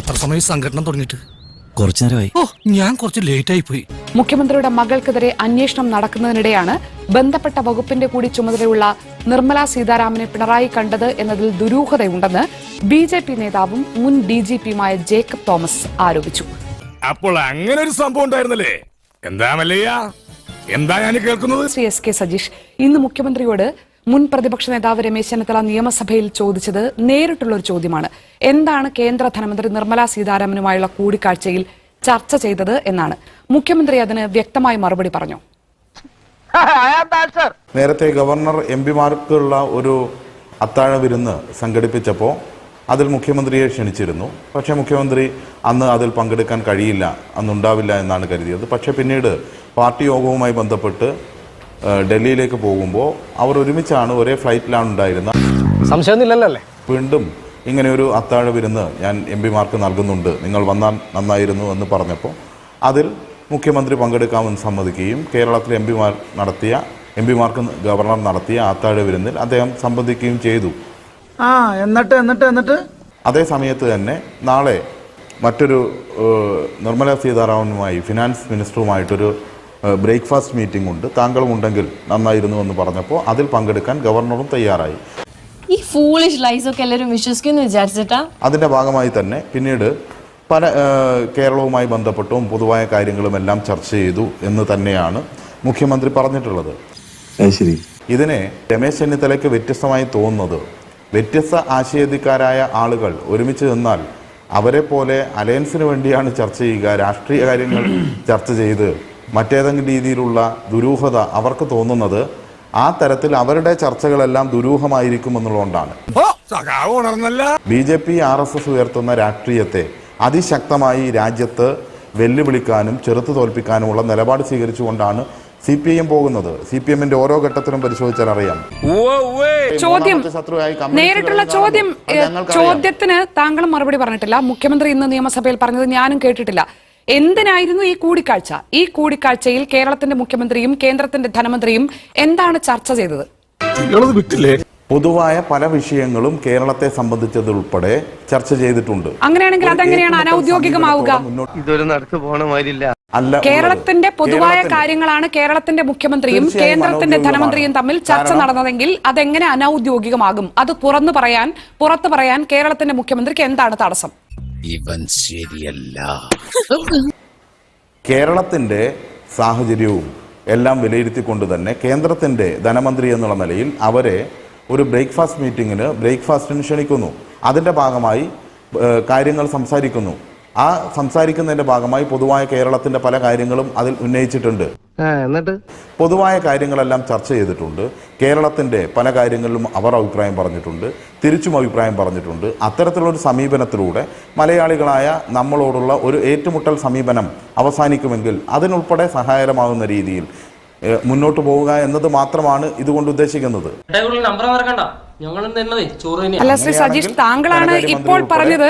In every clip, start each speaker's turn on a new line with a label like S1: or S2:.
S1: എത്ര സമയം സംഘടന തുടങ്ങിട്ട് കുറച്ചു നേരമായി ഓ ഞാൻ കുറച്ച് ലേറ്റ് ആയി പോയി
S2: മുഖ്യമന്ത്രിയുടെ മകൾക്കെതിരെ അന്വേഷണം നടക്കുന്നതിനിടെയാണ് ബന്ധപ്പെട്ട വകുപ്പിന്റെ കൂടി ചുമതലയുള്ള നിർമ്മല സീതാരാമനെ പിണറായി കണ്ടത് എന്നതിൽ ദുരൂഹതയുണ്ടെന്ന് ബി ജെ പി നേതാവും മുൻ ഡി ജി പിയുമായ ജേക്കബ് തോമസ് ആരോപിച്ചു
S3: അപ്പോൾ അങ്ങനെ ഒരു സംഭവം ഉണ്ടായിരുന്നല്ലേ എന്താ എന്താ ഞാൻ കേൾക്കുന്നത്
S2: ശ്രീ എസ് കെ സജീഷ് ഇന്ന് മുഖ്യമന്ത്രിയോട് മുൻ പ്രതിപക്ഷ നേതാവ് രമേശ് ചെന്നിത്തല നിയമസഭയിൽ ചോദിച്ചത് നേരിട്ടുള്ള ഒരു ചോദ്യമാണ് എന്താണ് കേന്ദ്ര ധനമന്ത്രി നിർമ്മല സീതാരാമനുമായുള്ള കൂടിക്കാഴ്ചയിൽ ചർച്ച ചെയ്തത് എന്നാണ് മുഖ്യമന്ത്രി അതിന് വ്യക്തമായി മറുപടി പറഞ്ഞു
S4: നേരത്തെ ഗവർണർ എം പിമാർക്കുള്ള ഒരു അത്താഴ വിരുന്ന് സംഘടിപ്പിച്ചപ്പോൾ അതിൽ മുഖ്യമന്ത്രിയെ ക്ഷണിച്ചിരുന്നു പക്ഷേ മുഖ്യമന്ത്രി അന്ന് അതിൽ പങ്കെടുക്കാൻ കഴിയില്ല അന്നുണ്ടാവില്ല എന്നാണ് കരുതിയത് പക്ഷേ പിന്നീട് പാർട്ടി യോഗവുമായി ബന്ധപ്പെട്ട് ഡൽഹിയിലേക്ക് പോകുമ്പോൾ അവർ ഒരുമിച്ചാണ് ഒരേ ഫ്ലൈറ്റിലാണ് ഉണ്ടായിരുന്നത്
S1: സംശയമൊന്നുമില്ലല്ലോ
S4: വീണ്ടും ഇങ്ങനെ ഒരു അത്താഴ വിരുന്ന് ഞാൻ എം പിമാർക്ക് നൽകുന്നുണ്ട് നിങ്ങൾ വന്നാൽ നന്നായിരുന്നു എന്ന് പറഞ്ഞപ്പോൾ അതിൽ മുഖ്യമന്ത്രി പങ്കെടുക്കാമെന്ന് സമ്മതിക്കുകയും കേരളത്തിലെ എം പിമാർ നടത്തിയ എം പിമാർക്ക് ഗവർണർ നടത്തിയ അത്താഴ വിരുന്നിൽ അദ്ദേഹം സംബന്ധിക്കുകയും ചെയ്തു
S1: ആ എന്നിട്ട് എന്നിട്ട് എന്നിട്ട്
S4: അതേ സമയത്ത് തന്നെ നാളെ മറ്റൊരു നിർമ്മല സീതാരാമനുമായി ഫിനാൻസ് മിനിസ്റ്ററുമായിട്ടൊരു ബ്രേക്ക്ഫാസ്റ്റ് മീറ്റിംഗ് ഉണ്ട് താങ്കളും ഉണ്ടെങ്കിൽ നന്നായിരുന്നു എന്ന് പറഞ്ഞപ്പോൾ അതിൽ പങ്കെടുക്കാൻ ഗവർണറും തയ്യാറായി
S5: ഫൂളിഷ് ലൈസ് ഒക്കെ എല്ലാവരും വിശ്വസിക്കുന്നു വിചാരിച്ചിട്ടാ
S4: അതിന്റെ ഭാഗമായി തന്നെ പിന്നീട് പല കേരളവുമായി ബന്ധപ്പെട്ടും പൊതുവായ കാര്യങ്ങളും എല്ലാം ചർച്ച ചെയ്തു എന്ന് തന്നെയാണ് മുഖ്യമന്ത്രി പറഞ്ഞിട്ടുള്ളത് ശരി ഇതിനെ രമേശ് ചെന്നിത്തലയ്ക്ക് വ്യത്യസ്തമായി തോന്നുന്നത് വ്യത്യസ്ത ആശയതിക്കാരായ ആളുകൾ ഒരുമിച്ച് നിന്നാൽ അവരെ പോലെ അലയൻസിന് വേണ്ടിയാണ് ചർച്ച ചെയ്യുക രാഷ്ട്രീയ കാര്യങ്ങൾ ചർച്ച ചെയ്ത് മറ്റേതെങ്കിലും രീതിയിലുള്ള ദുരൂഹത അവർക്ക് തോന്നുന്നത് ആ തരത്തിൽ അവരുടെ ചർച്ചകളെല്ലാം ദുരൂഹമായിരിക്കും എന്നുള്ളതുകൊണ്ടാണ് B J P R S S ഉയർത്തുന്ന രാഷ്ട്രീയത്തെ അതിശക്തമായി രാജ്യത്ത് വെല്ലുവിളിക്കാനും ചെറുത്തു തോൽപ്പിക്കാനുമുള്ള നിലപാട് സ്വീകരിച്ചുകൊണ്ടാണ് സി പി ഐ എം പോകുന്നത് സി പി എമ്മിന്റെ ഓരോ ഘട്ടത്തിലും പരിശോധിച്ചാൽ അറിയാം
S2: ചോദ്യം നേരിട്ടുള്ള ചോദ്യം ചോദ്യത്തിന് താങ്കളും മറുപടി പറഞ്ഞിട്ടില്ല മുഖ്യമന്ത്രി ഇന്ന് നിയമസഭയിൽ പറഞ്ഞത് ഞാനും കേട്ടിട്ടില്ല എന്തിനായിരുന്നു ഈ കൂടിക്കാഴ്ച ഈ കൂടിക്കാഴ്ചയിൽ കേരളത്തിന്റെ മുഖ്യമന്ത്രിയും കേന്ദ്രത്തിന്റെ ധനമന്ത്രിയും എന്താണ് ചർച്ച ചെയ്തത്
S4: പൊതുവായ പല വിഷയങ്ങളും കേരളത്തെ സംബന്ധിച്ചത് ഉൾപ്പെടെ ചർച്ച ചെയ്തിട്ടുണ്ട്
S2: അങ്ങനെയാണെങ്കിൽ അതെങ്ങനെയാണ് അനൌദ്യോഗികമാവുക ഇതൊരു അല്ല കേരളത്തിന്റെ പൊതുവായ കാര്യങ്ങളാണ് കേരളത്തിന്റെ മുഖ്യമന്ത്രിയും കേന്ദ്രത്തിന്റെ ധനമന്ത്രിയും തമ്മിൽ ചർച്ച നടന്നതെങ്കിൽ അതെങ്ങനെ അനൌദ്യോഗികമാകും അത് തുറന്നു പറയാൻ പുറത്തു പറയാൻ കേരളത്തിന്റെ മുഖ്യമന്ത്രിക്ക് എന്താണ് തടസ്സം
S6: ഇവൻ ശരിയല്ല
S4: കേരളത്തിന്റെ സാഹചര്യവും എല്ലാം വിലയിരുത്തിക്കൊണ്ട് തന്നെ കേന്ദ്രത്തിന്റെ ധനമന്ത്രി എന്നുള്ള നിലയിൽ അവരെ ഒരു ബ്രേക്ക്ഫാസ്റ്റ് മീറ്റിങ്ങിന് ബ്രേക്ക്ഫാസ്റ്റിന് ക്ഷണിക്കുന്നു അതിന്റെ ഭാഗമായി കാര്യങ്ങൾ സംസാരിക്കുന്നു ആ സംസാരിക്കുന്നതിന്റെ ഭാഗമായി പൊതുവായ കേരളത്തിന്റെ പല കാര്യങ്ങളും അതിൽ ഉന്നയിച്ചിട്ടുണ്ട് എന്നിട്ട് പൊതുവായ കാര്യങ്ങളെല്ലാം ചർച്ച ചെയ്തിട്ടുണ്ട് കേരളത്തിന്റെ പല കാര്യങ്ങളിലും അവർ അഭിപ്രായം പറഞ്ഞിട്ടുണ്ട് തിരിച്ചും അഭിപ്രായം പറഞ്ഞിട്ടുണ്ട് ഒരു സമീപനത്തിലൂടെ മലയാളികളായ നമ്മളോടുള്ള ഒരു ഏറ്റുമുട്ടൽ സമീപനം അവസാനിക്കുമെങ്കിൽ അതിനുൾപ്പെടെ സഹായകരമാകുന്ന രീതിയിൽ മുന്നോട്ട് പോവുക എന്നത് മാത്രമാണ് ഇതുകൊണ്ട് ഉദ്ദേശിക്കുന്നത്
S2: അല്ല ശ്രീ സജീഷ് താങ്കളാണ് ഇപ്പോൾ പറഞ്ഞത്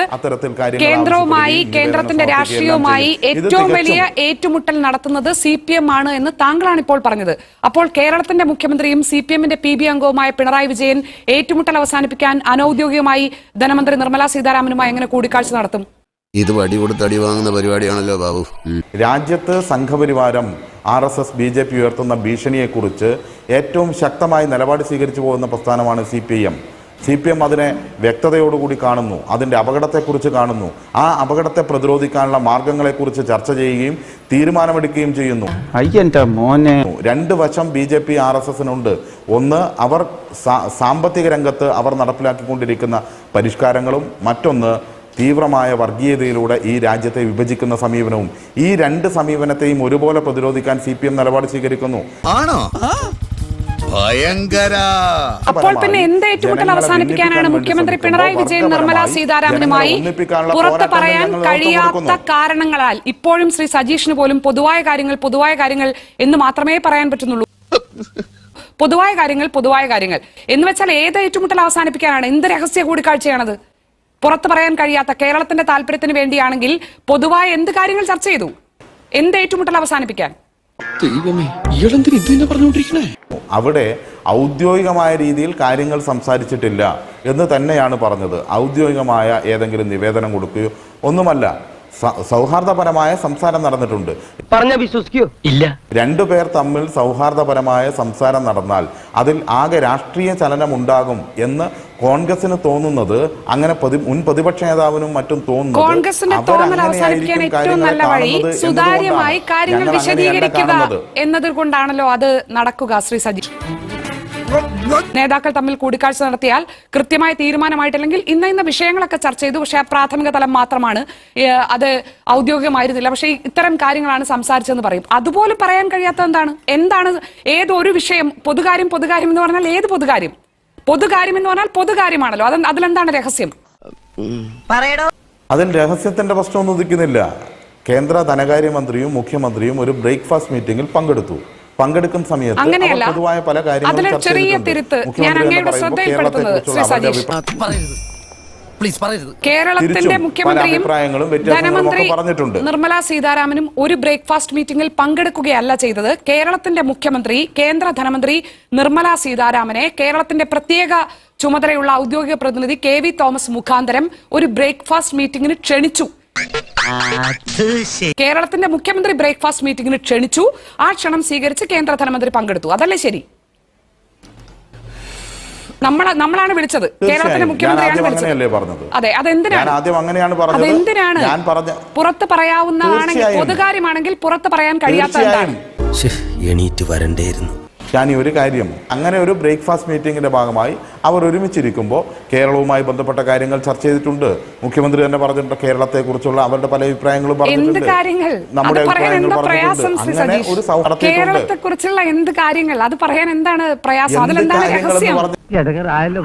S2: കേന്ദ്രവുമായി കേന്ദ്രത്തിന്റെ രാഷ്ട്രീയവുമായി ഏറ്റവും വലിയ ഏറ്റുമുട്ടൽ നടത്തുന്നത് സി പി എം ആണ് എന്ന് താങ്കളാണ് ഇപ്പോൾ പറഞ്ഞത് അപ്പോൾ കേരളത്തിന്റെ മുഖ്യമന്ത്രിയും സി പി എമ്മിന്റെ പി ബി അംഗവുമായ പിണറായി വിജയൻ ഏറ്റുമുട്ടൽ അവസാനിപ്പിക്കാൻ അനൌദ്യോഗികമായി ധനമന്ത്രി നിർമ്മലാ സീതാരാമനുമായി എങ്ങനെ കൂടിക്കാഴ്ച നടത്തും
S6: ഇത് വടി കൊടുത്ത് അടി വാങ്ങുന്ന പരിപാടിയാണല്ലോ ബാബു
S4: രാജ്യത്ത് സംഘപരിവാരം R S S B J P ഉയർത്തുന്ന ഭീഷണിയെക്കുറിച്ച് ഏറ്റവും ശക്തമായി നിലപാട് സ്വീകരിച്ചു പോകുന്ന പ്രസ്ഥാനമാണ് C P M C P M അതിനെ വ്യക്തതയോടുകൂടി കാണുന്നു അതിൻ്റെ അപകടത്തെക്കുറിച്ച് കാണുന്നു ആ അപകടത്തെ പ്രതിരോധിക്കാനുള്ള മാർഗങ്ങളെക്കുറിച്ച് ചർച്ച ചെയ്യുകയും തീരുമാനമെടുക്കുകയും
S1: ചെയ്യുന്നു മോനെ
S4: രണ്ട് വശം B J P R S എസിനുണ്ട് ഒന്ന് അവർ സാമ്പത്തിക രംഗത്ത് അവർ നടപ്പിലാക്കിക്കൊണ്ടിരിക്കുന്ന പരിഷ്കാരങ്ങളും മറ്റൊന്ന് തീവ്രമായ വർഗീയതയിലൂടെ ഈ രാജ്യത്തെ വിഭജിക്കുന്ന സമീപനവും ഈ രണ്ട് സമീപനത്തെയും ഒരുപോലെ പ്രതിരോധിക്കാൻ സി നിലപാട് സ്വീകരിക്കുന്നു
S1: ആണോ ഭയങ്കര
S2: അപ്പോൾ പിന്നെ എന്ത് ഏറ്റുമുട്ടൽ അവസാനിപ്പിക്കാനാണ് മുഖ്യമന്ത്രി പിണറായി വിജയൻ നിർമ്മല സീതാരാമനുമായി പുറത്ത് പറയാൻ കഴിയാത്ത കാരണങ്ങളാൽ ഇപ്പോഴും ശ്രീ സജീഷിന് പോലും പൊതുവായ കാര്യങ്ങൾ പൊതുവായ കാര്യങ്ങൾ എന്ന് മാത്രമേ പറയാൻ പറ്റുന്നുള്ളൂ പൊതുവായ കാര്യങ്ങൾ പൊതുവായ കാര്യങ്ങൾ എന്ന് വെച്ചാൽ ഏത് ഏറ്റുമുട്ടൽ അവസാനിപ്പിക്കാനാണ് എന്ത് രഹസ്യ കൂടിക്കാഴ്ചയാണത് പുറത്തു പറയാൻ കഴിയാത്ത കേരളത്തിന്റെ താല്പര്യത്തിന് വേണ്ടിയാണെങ്കിൽ പൊതുവായ എന്ത് കാര്യങ്ങൾ ചർച്ച ചെയ്തു എന്ത് ഏറ്റുമുട്ടൽ അവസാനിപ്പിക്കാൻ
S4: അവിടെ ഔദ്യോഗികമായ രീതിയിൽ കാര്യങ്ങൾ സംസാരിച്ചിട്ടില്ല എന്ന് തന്നെയാണ് പറഞ്ഞത് ഔദ്യോഗികമായ ഏതെങ്കിലും നിവേദനം കൊടുക്കുകയോ ഒന്നുമല്ല സൗഹാർദ്ദപരമായ സംസാരം നടന്നിട്ടുണ്ട്
S1: പറഞ്ഞ വിശ്വസിക്കോ ഇല്ല
S4: രണ്ടുപേർ തമ്മിൽ സൗഹാർദ്ദപരമായ സംസാരം നടന്നാൽ അതിൽ ആകെ രാഷ്ട്രീയ ചലനം ഉണ്ടാകും എന്ന് കോൺഗ്രസിന് തോന്നുന്നത് അങ്ങനെ മുൻ പ്രതിപക്ഷ നേതാവിനും മറ്റും
S2: തോന്നുന്നു ഏറ്റവും നല്ല വഴി കാര്യങ്ങൾ എന്നതുകൊണ്ടാണല്ലോ അത് നടക്കുക ശ്രീ സജി നേതാക്കൾ തമ്മിൽ കൂടിക്കാഴ്ച നടത്തിയാൽ കൃത്യമായ തീരുമാനമായിട്ടില്ലെങ്കിൽ ഇന്ന ഇന്ന വിഷയങ്ങളൊക്കെ ചർച്ച ചെയ്തു പക്ഷേ പ്രാഥമിക തലം മാത്രമാണ് അത് ഔദ്യോഗികമായിരുന്നില്ല പക്ഷേ ഇത്തരം കാര്യങ്ങളാണ് സംസാരിച്ചതെന്ന് പറയും അതുപോലെ പറയാൻ കഴിയാത്ത എന്താണ് എന്താണ് ഏതൊരു വിഷയം പൊതുകാര്യം പൊതുകാര്യം എന്ന് പറഞ്ഞാൽ ഏത് പൊതുകാര്യം പൊതുകാര്യം എന്ന് പറഞ്ഞാൽ പൊതുകാര്യമാണല്ലോ അത് അതിലെന്താണ് രഹസ്യം
S1: പറയടോ
S4: അതിൽ രഹസ്യത്തിന്റെ പ്രശ്നമൊന്നും ഉദിക്കുന്നില്ല കേന്ദ്ര ധനകാര്യമന്ത്രിയും മുഖ്യമന്ത്രിയും ഒരു ബ്രേക്ക്ഫാസ്റ്റ് മീറ്റിംഗിൽ പങ്കെടുത്തു പങ്കെടുക്കുന്ന സമയത്ത്
S2: അങ്ങനെയല്ല പൊതുവായ പല കാര്യങ്ങളും ചെറിയ തിരുത്ത് ഞാൻ അങ്ങയുടെ ശ്രദ്ധയിൽപ്പെടുത്തുന്നത് കേരളത്തിന്റെ മുഖ്യമന്ത്രിയും ധനമന്ത്രി നിർമ്മല സീതാരാമനും ഒരു ബ്രേക്ക്ഫാസ്റ്റ് മീറ്റിംഗിൽ പങ്കെടുക്കുകയല്ല ചെയ്തത് കേരളത്തിന്റെ മുഖ്യമന്ത്രി കേന്ദ്ര ധനമന്ത്രി നിർമ്മല സീതാരാമനെ കേരളത്തിന്റെ പ്രത്യേക ചുമതലയുള്ള ഔദ്യോഗിക പ്രതിനിധി കെ വി തോമസ് മുഖാന്തരം ഒരു ബ്രേക്ക്ഫാസ്റ്റ് മീറ്റിംഗിന് ക്ഷണിച്ചു കേരളത്തിന്റെ മുഖ്യമന്ത്രി ബ്രേക്ക്ഫാസ്റ്റ് മീറ്റിംഗിന് ക്ഷണിച്ചു ആ ക്ഷണം സ്വീകരിച്ച് കേന്ദ്ര ധനമന്ത്രി പങ്കെടുത്തു അതല്ലേ ശരി നമ്മളെ നമ്മളാണ് വിളിച്ചത് കേരളത്തിന്റെ മുഖ്യമന്ത്രിയാണ്
S4: വിളിച്ചത് അതെ ആദ്യം അങ്ങനെയാണ്
S2: പറഞ്ഞത് പുറത്ത് പറയാവുന്നതാണെങ്കിൽ പൊതുകാര്യമാണെങ്കിൽ പുറത്ത് പറയാൻ കഴിയാത്ത
S6: എണീറ്റ് വരണ്ടേയിരുന്നു
S4: ഷാനി ഒരു കാര്യം അങ്ങനെ ഒരു ബ്രേക്ക്ഫാസ്റ്റ് മീറ്റിങ്ങിൻ്റെ ഭാഗമായി അവർ ഒരുമിച്ചിരിക്കുമ്പോൾ കേരളവുമായി ബന്ധപ്പെട്ട കാര്യങ്ങൾ ചർച്ച ചെയ്തിട്ടുണ്ട് മുഖ്യമന്ത്രി തന്നെ പറഞ്ഞിട്ടുണ്ട് കേരളത്തെക്കുറിച്ചുള്ള അവരുടെ പല അഭിപ്രായങ്ങളും
S2: പറഞ്ഞിട്ടുണ്ട് നമ്മുടെ അഭിപ്രായങ്ങൾ പറഞ്ഞിട്ടുണ്ട് അങ്ങനെ ഒരു സൗഹൃദത്തെക്കുറിച്ചുള്ള എന്ത് കാര്യങ്ങൾ അത് പറയാൻ എന്താണ് പ്രയാസം അതിലെന്താണ് രഹസ്യം
S1: ആയല്ലോ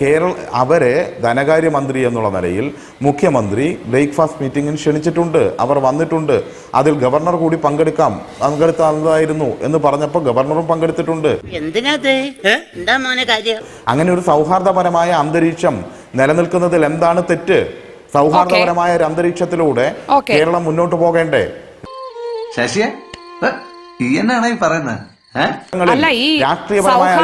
S4: കേരള അവരെ ധനകാര്യമന്ത്രി എന്നുള്ള നിലയിൽ മുഖ്യമന്ത്രി ബ്രേക്ക്ഫാസ്റ്റ് മീറ്റിംഗിന് ക്ഷണിച്ചിട്ടുണ്ട് അവർ വന്നിട്ടുണ്ട് അതിൽ ഗവർണർ കൂടി പങ്കെടുക്കാം പങ്കെടുത്തായിരുന്നു എന്ന് പറഞ്ഞപ്പോൾ ഗവർണറും പങ്കെടുത്തിട്ടുണ്ട് അങ്ങനെ ഒരു സൗഹാർദ്ദപരമായ അന്തരീക്ഷം നിലനിൽക്കുന്നതിൽ എന്താണ് തെറ്റ് സൗഹാർദ്ദപരമായ ഒരു അന്തരീക്ഷത്തിലൂടെ കേരളം മുന്നോട്ട് പോകേണ്ടേ
S6: ശശിയെ ഈ എന്നാണ് ഈ പറയുന്നത്
S2: അല്ല ഈ രാഷ്ട്രീയപരമായ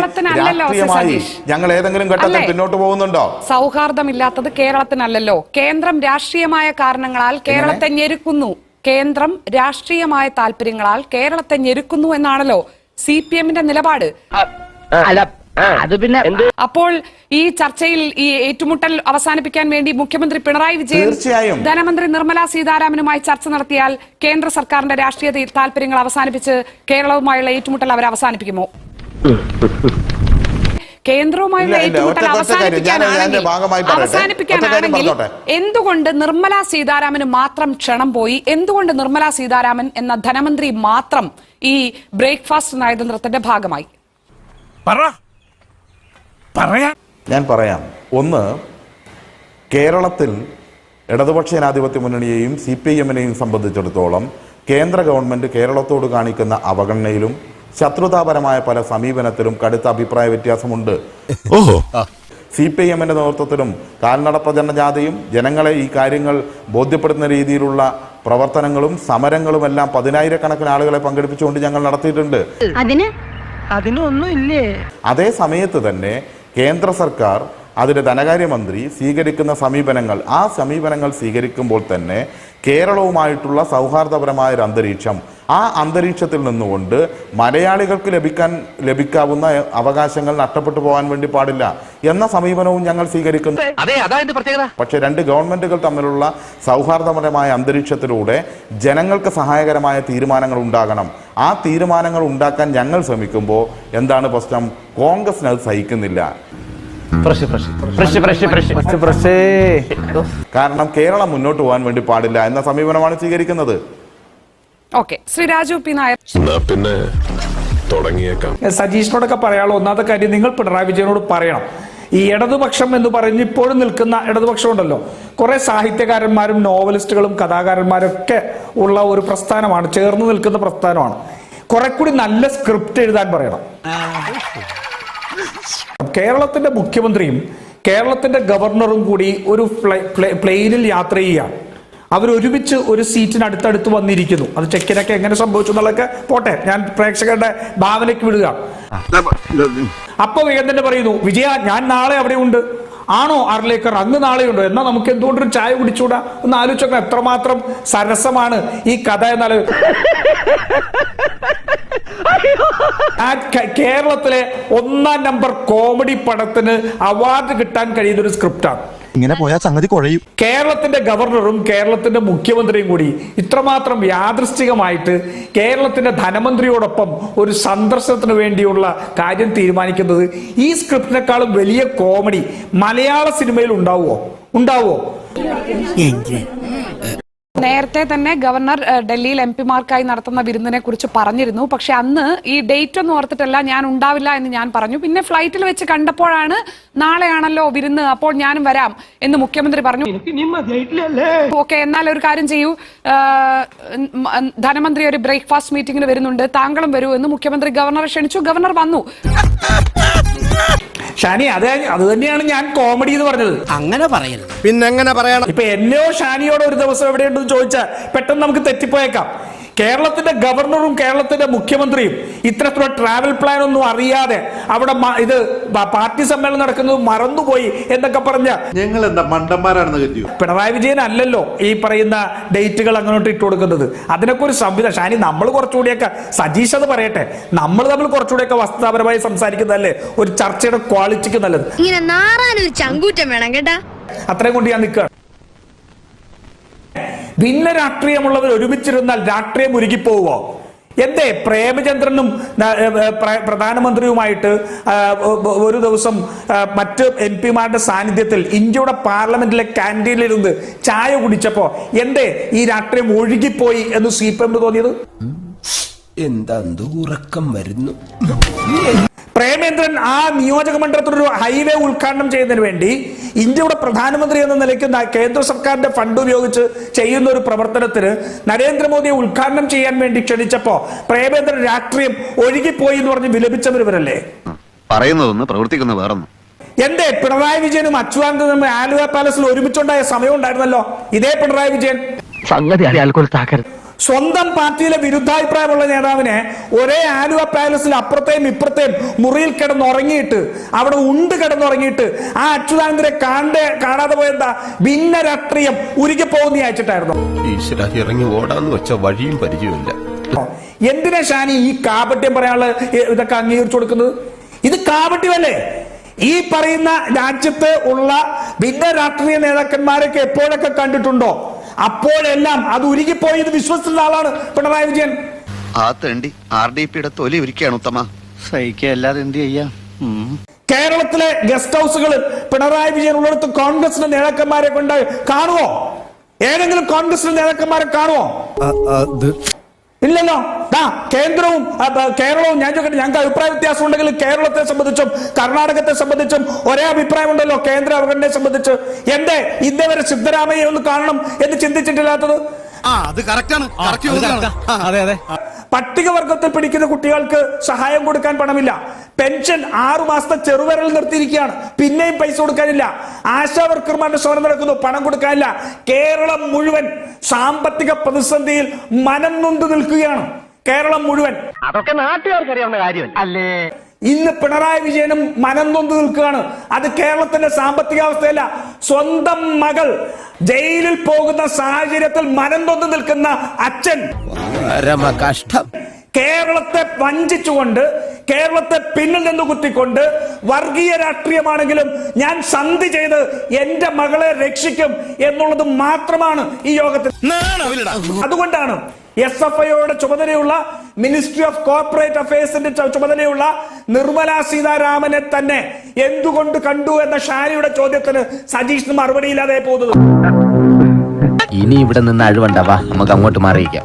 S2: അഭിപ്രായ
S4: ഞങ്ങൾ ഏതെങ്കിലും ഘട്ടത്തിൽ പിന്നോട്ട് പോകുന്നുണ്ടോ
S2: സൗഹാർദ്ദമില്ലാത്തത് കേരളത്തിനല്ലല്ലോ കേന്ദ്രം രാഷ്ട്രീയമായ കാരണങ്ങളാൽ കേരളത്തെ ഞെരുക്കുന്നു കേന്ദ്രം രാഷ്ട്രീയമായ താല്പര്യങ്ങളാൽ കേരളത്തെ ഞെരുക്കുന്നു എന്നാണല്ലോ സി പി എമ്മിന്റെ നിലപാട് അത് പിന്നെ അപ്പോൾ ഈ ചർച്ചയിൽ ഈ ഏറ്റുമുട്ടൽ അവസാനിപ്പിക്കാൻ വേണ്ടി മുഖ്യമന്ത്രി പിണറായി വിജയൻ തീർച്ചയായും ധനമന്ത്രി നിർമ്മല സീതാരാമനുമായി ചർച്ച നടത്തിയാൽ കേന്ദ്ര സർക്കാരിന്റെ രാഷ്ട്രീയ താല്പര്യങ്ങൾ അവസാനിപ്പിച്ച് കേരളവുമായുള്ള ഏറ്റുമുട്ടൽ അവർ അവസാനിപ്പിക്കുമോ കേന്ദ്രവുമായുള്ള ഏറ്റുമുട്ടൽ അവസാനിപ്പിക്കാനാണെങ്കിൽ എന്തുകൊണ്ട് നിർമ്മല സീതാരാമന് മാത്രം ക്ഷണം പോയി എന്തുകൊണ്ട് നിർമ്മല സീതാരാമൻ എന്ന ധനമന്ത്രി മാത്രം ഈ ബ്രേക്ക്ഫാസ്റ്റ് നയതന്ത്രത്തിന്റെ ഭാഗമായി
S1: പറ പറയാം
S4: ഞാൻ പറയാം ഒന്ന് കേരളത്തിൽ ഇടതുപക്ഷ ജനാധിപത്യ മുന്നണിയെയും സി പി ഐ എമ്മിനെയും സംബന്ധിച്ചിടത്തോളം കേന്ദ്ര ഗവൺമെൻറ് കേരളത്തോട് കാണിക്കുന്ന അവഗണനയിലും ശത്രുതാപരമായ പല സമീപനത്തിലും കടുത്ത അഭിപ്രായ വ്യത്യാസമുണ്ട് ഓഹോ സി പി ഐ എമ്മിൻ്റെ നേതൃത്വത്തിലും കാൽനട പ്രചരണ ജാഥയും ജനങ്ങളെ ഈ കാര്യങ്ങൾ ബോധ്യപ്പെടുത്തുന്ന രീതിയിലുള്ള പ്രവർത്തനങ്ങളും സമരങ്ങളും എല്ലാം പതിനായിരക്കണക്കിന് ആളുകളെ പങ്കെടുപ്പിച്ചുകൊണ്ട് ഞങ്ങൾ നടത്തിയിട്ടുണ്ട്
S2: അതിനൊന്നും
S4: അതേ സമയത്ത് തന്നെ കേന്ദ്ര സർക്കാർ അതിൻ്റെ ധനകാര്യമന്ത്രി സ്വീകരിക്കുന്ന സമീപനങ്ങൾ ആ സമീപനങ്ങൾ സ്വീകരിക്കുമ്പോൾ തന്നെ കേരളവുമായിട്ടുള്ള സൗഹാർദ്ദപരമായ അന്തരീക്ഷം ആ അന്തരീക്ഷത്തിൽ നിന്നുകൊണ്ട് മലയാളികൾക്ക് ലഭിക്കാൻ ലഭിക്കാവുന്ന അവകാശങ്ങൾ നഷ്ടപ്പെട്ടു പോകാൻ വേണ്ടി പാടില്ല എന്ന സമീപനവും ഞങ്ങൾ സ്വീകരിക്കുന്നു പക്ഷേ രണ്ട് ഗവൺമെന്റുകൾ തമ്മിലുള്ള സൗഹാർദ്ദപരമായ അന്തരീക്ഷത്തിലൂടെ ജനങ്ങൾക്ക് സഹായകരമായ തീരുമാനങ്ങൾ ഉണ്ടാകണം ആ തീരുമാനങ്ങൾ ഉണ്ടാക്കാൻ ഞങ്ങൾ ശ്രമിക്കുമ്പോൾ എന്താണ് പ്രശ്നം കോൺഗ്രസിന് അത് സഹിക്കുന്നില്ല കാരണം കേരളം മുന്നോട്ട് പോകാൻ വേണ്ടി പാടില്ല എന്ന സമീപനമാണ് സ്വീകരിക്കുന്നത്
S2: ഓക്കെ ശ്രീ രാജു പി നായർ
S6: പിന്നെ തുടങ്ങിയേക്കാം
S1: സജീഷിനോടൊക്കെ പറയാനുള്ള ഒന്നാമത്തെ കാര്യം നിങ്ങൾ പിണറായി വിജയനോട് പറയണം ഈ ഇടതുപക്ഷം എന്ന് പറഞ്ഞ് ഇപ്പോഴും നിൽക്കുന്ന ഇടതുപക്ഷം ഉണ്ടല്ലോ കുറെ സാഹിത്യകാരന്മാരും നോവലിസ്റ്റുകളും കഥാകാരന്മാരും ഒക്കെ ഉള്ള ഒരു പ്രസ്ഥാനമാണ് ചേർന്ന് നിൽക്കുന്ന പ്രസ്ഥാനമാണ് കുറെ കൂടി നല്ല സ്ക്രിപ്റ്റ് എഴുതാൻ പറയണം കേരളത്തിന്റെ മുഖ്യമന്ത്രിയും കേരളത്തിന്റെ ഗവർണറും കൂടി ഒരു പ്ലെയിനിൽ യാത്ര ചെയ്യുകയാണ് അവരൊരുമിച്ച് ഒരു സീറ്റിന് അടുത്തടുത്ത് വന്നിരിക്കുന്നു അത് ചെക്കിനൊക്കെ എങ്ങനെ സംഭവിച്ചു എന്നുള്ളതൊക്കെ പോട്ടെ ഞാൻ പ്രേക്ഷകരുടെ ഭാവനയ്ക്ക് വിടുക അപ്പൊ വേഗം പറയുന്നു വിജയ ഞാൻ നാളെ അവിടെ ഉണ്ട് ആണോ അന്ന് നാളെ ഉണ്ടോ എന്നാൽ നമുക്ക് എന്തുകൊണ്ടൊരു ചായ കുടിച്ചുകൂടാ ഒന്ന് ആലോചിച്ചോക്കണം എത്രമാത്രം സരസമാണ് ഈ കഥ എന്നാല് കേരളത്തിലെ ഒന്നാം നമ്പർ കോമഡി പടത്തിന് അവാർഡ് കിട്ടാൻ കഴിയുന്ന ഒരു സ്ക്രിപ്റ്റാണ്
S6: ഇങ്ങനെ പോയാൽ സംഗതി കുഴയും
S1: കേരളത്തിന്റെ ഗവർണറും കേരളത്തിന്റെ മുഖ്യമന്ത്രിയും കൂടി ഇത്രമാത്രം യാദൃശ്ചികമായിട്ട് കേരളത്തിന്റെ ധനമന്ത്രിയോടൊപ്പം ഒരു സന്ദർശനത്തിന് വേണ്ടിയുള്ള കാര്യം തീരുമാനിക്കുന്നത് ഈ സ്ക്രിപ്റ്റിനേക്കാളും വലിയ കോമഡി മലയാള സിനിമയിൽ ഉണ്ടാവുമോ ഉണ്ടാവോ
S2: നേരത്തെ തന്നെ ഗവർണർ ഡൽഹിയിൽ എം പിമാർക്കായി നടത്തുന്ന വിരുന്നിനെ കുറിച്ച് പറഞ്ഞിരുന്നു പക്ഷെ അന്ന് ഈ ഡേറ്റ് ഒന്നും ഓർത്തിട്ടല്ല ഞാൻ ഉണ്ടാവില്ല എന്ന് ഞാൻ പറഞ്ഞു പിന്നെ ഫ്ലൈറ്റിൽ വെച്ച് കണ്ടപ്പോഴാണ് നാളെയാണല്ലോ വിരുന്ന് അപ്പോൾ ഞാനും വരാം എന്ന് മുഖ്യമന്ത്രി പറഞ്ഞു ഓക്കെ എന്നാൽ ഒരു കാര്യം ചെയ്യൂ ധനമന്ത്രി ഒരു ബ്രേക്ക്ഫാസ്റ്റ് മീറ്റിംഗിന് വരുന്നുണ്ട് താങ്കളും വരൂ എന്ന് മുഖ്യമന്ത്രി ഗവർണറെ ക്ഷണിച്ചു ഗവർണർ വന്നു
S1: ഷാനി അത് അത് തന്നെയാണ് ഞാൻ കോമഡി എന്ന് പറഞ്ഞത്
S6: അങ്ങനെ പറയരുത്
S1: പിന്നെ എങ്ങനെ പറയണം ഇപ്പൊ എന്നെയോ ഷാനിയോടോ ഒരു ദിവസം എവിടെയുണ്ടെന്ന് ചോദിച്ചാൽ പെട്ടെന്ന് നമുക്ക് തെറ്റിപ്പോയേക്കാം കേരളത്തിന്റെ ഗവർണറും കേരളത്തിന്റെ മുഖ്യമന്ത്രിയും ഇത്തരത്തിലുള്ള ട്രാവൽ പ്ലാൻ ഒന്നും അറിയാതെ അവിടെ ഇത് പാർട്ടി സമ്മേളനം നടക്കുന്നത് മറന്നുപോയി എന്നൊക്കെ പറഞ്ഞ
S6: ഞങ്ങൾ എന്താ മണ്ടന്മാരാണെന്ന് കരുതി
S1: പിണറായി വിജയൻ അല്ലല്ലോ ഈ പറയുന്ന ഡേറ്റുകൾ അങ്ങോട്ട് ഇട്ട് കൊടുക്കുന്നത് അതിനൊക്കെ ഒരു സംവിധാനം ഷാനി നമ്മൾ കുറച്ചുകൂടിയൊക്കെ സജീഷ് അത് പറയട്ടെ നമ്മൾ തമ്മിൽ കുറച്ചുകൂടിയൊക്കെ വസ്തുതാപരമായി സംസാരിക്കുന്നതല്ലേ ഒരു ചർച്ചയുടെ ക്വാളിറ്റിക്ക് നല്ലത്
S2: ഇങ്ങനെ നാറാനൊരു ചങ്കൂറ്റം വേണം കേട്ടാ
S1: അത്രയും കൊണ്ട് ഞാൻ നിൽക്കുകയാണ് ഭിന്ന രാഷ്ട്രീയമുള്ളവർ ഒരുമിച്ചിരുന്നാൽ രാഷ്ട്രീയം ഉരുകിപ്പോവോ എന്തേ പ്രേമചന്ദ്രനും പ്രധാനമന്ത്രിയുമായിട്ട് ഒരു ദിവസം മറ്റ് എം പിമാരുടെ സാന്നിധ്യത്തിൽ ഇന്ത്യയുടെ പാർലമെന്റിലെ ക്യാൻറ്റീനിലിരുന്ന് ചായ കുടിച്ചപ്പോ എന്തേ ഈ രാഷ്ട്രീയം ഒഴുകിപ്പോയി എന്ന് സി പി എം തോന്നിയത്
S6: എന്താ വരുന്നു
S1: പ്രേമേന്ദ്രൻ ആ നിയോജക മണ്ഡലത്തിലൊരു ഹൈവേ ഉദ്ഘാടനം ചെയ്യുന്നതിന് വേണ്ടി ഇന്ത്യയുടെ പ്രധാനമന്ത്രി എന്ന നിലയ്ക്ക് കേന്ദ്ര സർക്കാരിന്റെ ഫണ്ട് ഉപയോഗിച്ച് ചെയ്യുന്ന ഒരു പ്രവർത്തനത്തിന് നരേന്ദ്രമോദിയെ ഉദ്ഘാടനം ചെയ്യാൻ വേണ്ടി ക്ഷണിച്ചപ്പോ പ്രേമേന്ദ്രൻ രാഷ്ട്രീയം ഒഴുകിപ്പോയി എന്ന് പറഞ്ഞ് വിലപിച്ചവരവരല്ലേ
S6: പറയുന്നതൊന്ന് പ്രവർത്തിക്കുന്ന വേറൊന്നും
S1: എന്റെ പിണറായി വിജയനും അച്യുതാനന്ദനും ആലുവ പാലസിൽ ഒരുമിച്ചുണ്ടായ സമയം ഉണ്ടായിരുന്നല്ലോ ഇതേ പിണറായി വിജയൻ
S6: സംഗതി അറിയാൽ താക്കരുത്
S1: സ്വന്തം പാർട്ടിയിലെ വിരുദ്ധാഭിപ്രായമുള്ള നേതാവിനെ ഒരേ ആലുവ പാലസിൽ അപ്പുറത്തെയും ഇപ്പുറത്തെയും മുറിയിൽ കിടന്നുറങ്ങിയിട്ട് അവിടെ ഉണ്ട് കിടന്നുറങ്ങിയിട്ട് ആ അച്യുതാനന്ദനെ കാണേ കാണാതെ പോയെന്ത ഭിന്ന രാഷ്ട്രീയം ഉരുകി പോകുന്ന
S6: അയച്ചിട്ടായിരുന്നു ഇറങ്ങി ഓടാന്ന് വെച്ച വഴിയും പരിചയമില്ല
S1: എന്തിനാ ഷാനി ഈ കാപട്യം പറയാനുള്ള ഇതൊക്കെ അംഗീകരിച്ചു കൊടുക്കുന്നത് ഇത് കാപട്യമല്ലേ ഈ പറയുന്ന രാജ്യത്ത് ഉള്ള ഭിന്ന രാഷ്ട്രീയ നേതാക്കന്മാരൊക്കെ എപ്പോഴൊക്കെ കണ്ടിട്ടുണ്ടോ അപ്പോഴെല്ലാം അത് ഉരുകിപ്പോയത് വിശ്വസിച്ചിരുന്ന ആളാണ് പിണറായി വിജയൻ
S6: ആ തണ്ടി ആർ ഡി പിയുടെ തൊലി ഒരുക്കുകയാണ് ഉത്തമ സഹിക്കല്ലാതെ എന്ത് ചെയ്യാം
S1: കേരളത്തിലെ ഗസ്റ്റ് ഹൗസുകൾ പിണറായി വിജയൻ ഉള്ളിടത്ത് കോൺഗ്രസിന്റെ നേതാക്കന്മാരെ കൊണ്ട് കാണുവോ ഏതെങ്കിലും കോൺഗ്രസിന്റെ നേതാക്കന്മാരെ കാണുവോ ഇല്ലല്ലോ ദാ കേന്ദ്രവും കേരളവും ഞാൻ ചോദിക്കട്ടെ ഞങ്ങൾക്ക് അഭിപ്രായ വ്യത്യാസം ഉണ്ടെങ്കിൽ കേരളത്തെ സംബന്ധിച്ചും കർണാടകത്തെ സംബന്ധിച്ചും ഒരേ അഭിപ്രായം ഉണ്ടല്ലോ കേന്ദ്ര അവഗണനെ സംബന്ധിച്ച് എന്തേ ഇന്നേവരെ സിദ്ധരാമയ്യ ഒന്ന് കാണണം എന്ന് ചിന്തിച്ചിട്ടില്ലാത്തത് ആ അത് ആണ് അതെ അതെ പട്ടികവർഗത്തിൽ പിടിക്കുന്ന കുട്ടികൾക്ക് സഹായം കൊടുക്കാൻ പണമില്ല പെൻഷൻ ആറു മാസത്തെ നിർത്തിയിരിക്കുകയാണ് പിന്നെയും പൈസ കൊടുക്കാനില്ല ആശാ വർക്കർമാരുടെ സമരം നടക്കുന്നു പണം കൊടുക്കാനില്ല കേരളം മുഴുവൻ സാമ്പത്തിക പ്രതിസന്ധിയിൽ മനം നൊന്ത് നിൽക്കുകയാണ് കേരളം മുഴുവൻ അതൊക്കെ നാട്ടുകാർക്ക് അറിയാവുന്ന കാര്യമല്ലേ ഇന്ന് പിണറായി വിജയനും മനം നൊന്ത് നിൽക്കുകയാണ് അത് കേരളത്തിന്റെ സാമ്പത്തികാവസ്ഥയല്ല സ്വന്തം മകൾ ജയിലിൽ പോകുന്ന സാഹചര്യത്തിൽ മനം നിൽക്കുന്ന അച്ഛൻ കഷ്ടം കേരളത്തെ വഞ്ചിച്ചുകൊണ്ട് കേരളത്തെ പിന്നിൽ നിന്ന് കുത്തിക്കൊണ്ട് വർഗീയ രാഷ്ട്രീയമാണെങ്കിലും ഞാൻ സന്ധി ചെയ്ത് എന്റെ മകളെ രക്ഷിക്കും എന്നുള്ളത് മാത്രമാണ് ഈ യോഗത്തിൽ അതുകൊണ്ടാണ് എസ് എഫ് ഐയുടെ ചുമതലയുള്ള മിനിസ്ട്രി ഓഫ് കോർപ്പറേറ്റ് അഫയേഴ്സിന്റെ ചുമതലയുള്ള നിർമ്മല സീതാരാമനെ തന്നെ എന്തുകൊണ്ട് കണ്ടു എന്ന ഷാനിയുടെ ചോദ്യത്തിന് സജീഷിന് മറുപടിയില്ലാതെ പോകുന്നത് ഇനി ഇവിടെ നിന്ന് അഴിവണ്ടാവാ നമുക്ക് അങ്ങോട്ട് മാറിയിക്കാം